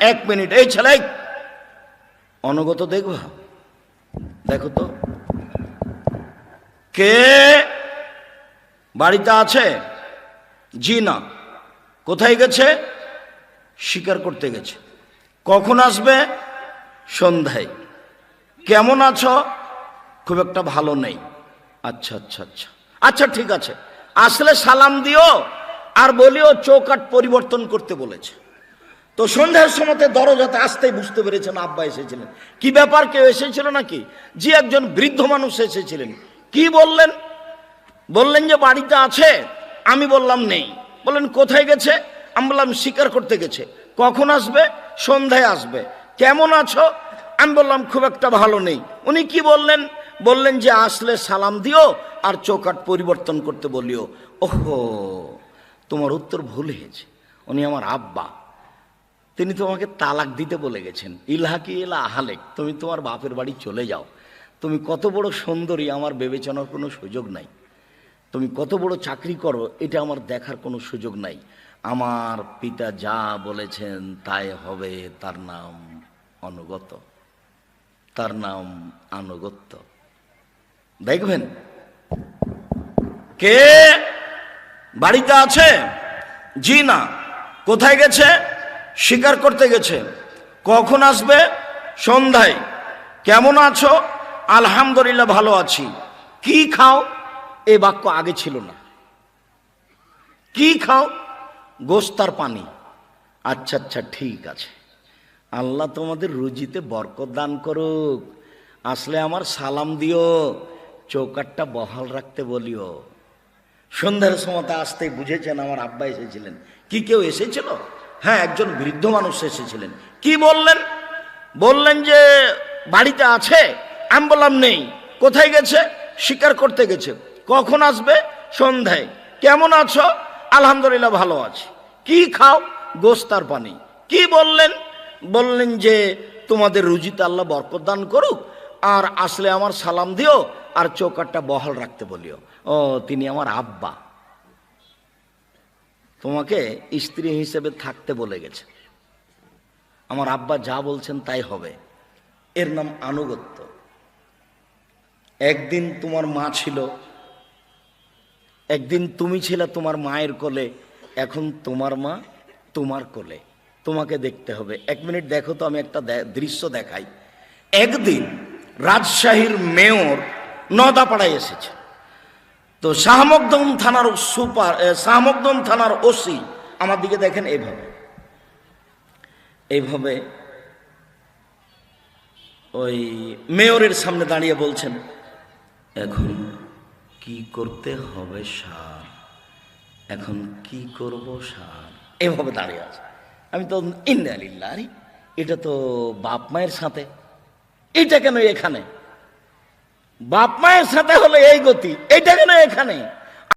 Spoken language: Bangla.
এক মিনিট, এই ছেলে অনগত দেখবা। দেখো তো। কে বাড়িতে আছে? জি না। কোথায় গেছে? শিকার করতে গেছে। কখন আসবে? সন্ধ্যায়। কেমন আছো? খুব একটা ভালো নেই। আচ্ছা আচ্ছা আচ্ছা। আচ্ছা ঠিক আছে। আসলে সালাম দিও, আর বলিও চৌকাট পরিবর্তন করতে বলেছে। তো সন্ধ্যার সময়তে দরজাতে আসতেই বুঝতে পেরেছেন আব্বা এসেছিলেন। কি ব্যাপার, কেউ এসেছিল নাকি? যে একজন বৃদ্ধ মানুষ এসেছিলেন। কি বললেন? বললেন যে, বাড়িতে আছে? আমি বললাম, নেই। বললেন, কোথায় গেছে? আমি বললাম, শিকার করতে গেছে। কখন আসবে? সন্ধ্যায় আসবে। কেমন আছো? আমি বললাম, খুব একটা ভালো নেই। উনি কি বললেন? বললেন যে, আসলে সালাম দিও আর চৌকাট পরিবর্তন করতে বলিও। ওহো, তোমার উত্তর ভুল হয়েছে। উনি আমার আব্বা। তিনি তোমাকে তালাক দিতে বলে গেছেন। ইলহাকি ইলা আহালেক, তুমি তোমার বাপের বাড়ি চলে যাও। তুমি কত বড় সুন্দরী, আমার বিবেচনার কোনো সুযোগ নাই। তুমি কত বড় চাকরি করো, এটা আমার দেখার কোনো সুযোগ নাই। আমার পিতা যা বলেছেন, তাই হবে, তার নাম অনুগত। তার নাম আনুগত্য। দেখবেন? কে বাড়িতে আছে? জি না কোথায় গেছে? শিকার করতে গেছে। কখন আসবে? সন্ধ্যায়। কেমন আছো? আলহামদুলিল্লাহ ভালো আছি। কি খাও? এ বাক্য আগে ছিল না। কি খাও? গোস্তার পানি। আচ্ছা আচ্ছা ঠিক আছে। আল্লাহ তোমাদের রুজিতে বরকত দান করুক। আসলে আমার সালাম দিও। চৌকাটটা বহাল রাখতে বলিও। সন্ধ্যার সময়তে আসতেই বুঝেছেন আমার আব্বা এসেছিলেন। কি কেউ এসেছিল? হ্যাঁ একজন বৃদ্ধ মানুষ এসেছিলেন। কি বললেন? বললেন যে, বাড়িতে আছে? আমি বললাম, নেই। কোথায় গেছে? শিকার করতে গেছে। কখন আসবে? সন্ধ্যায়। কেমন আছো? আলহামদুলিল্লাহ ভালো আছি। কি খাও? গোস্তার পানি। কি বললেন? বললেন যে, তোমাদের রুজিতে আল্লাহ বরকত দান করুক, আর আসলে আমার সালাম দিও, আর চৌকাটটা বহাল রাখতে বলিও। ও, তিনি আমার আব্বা। তোমাকে স্ত্রী হিসেবে থাকতে বলে গেছে। আমার আব্বা যা বলছেন তাই হবে। এর নাম আনুগত্য। একদিন তোমার মা ছিল, একদিন তুমি ছিলে তোমার মায়ের কোলে, এখন তোমার মা তোমার কোলে। তোমাকে দেখতে হবে। এক মিনিট দেখো তো, আমি একটা দৃশ্য দেখাই। একদিন রাজশাহীর মেয়র নদাপাড়ায় এসেছে। তো শাহমকদম থানার সুপার শাহমকদম থানার ওসি আমার দিকে দেখেন এইভাবে। এইভাবে ওই মেয়রের সামনে দাঁড়িয়ে বলছেন, এখন কি করতে হবে সার এখন কি করব সার এভাবে দাঁড়িয়ে আছে। আমি তো ইন্দালিল্লা আরে এটা তো বাপ মায়ের সাথে। এটা কেন এখানে? বাপ মায়ের সাথে হলে এই গতি। এইটা কেন এখানে?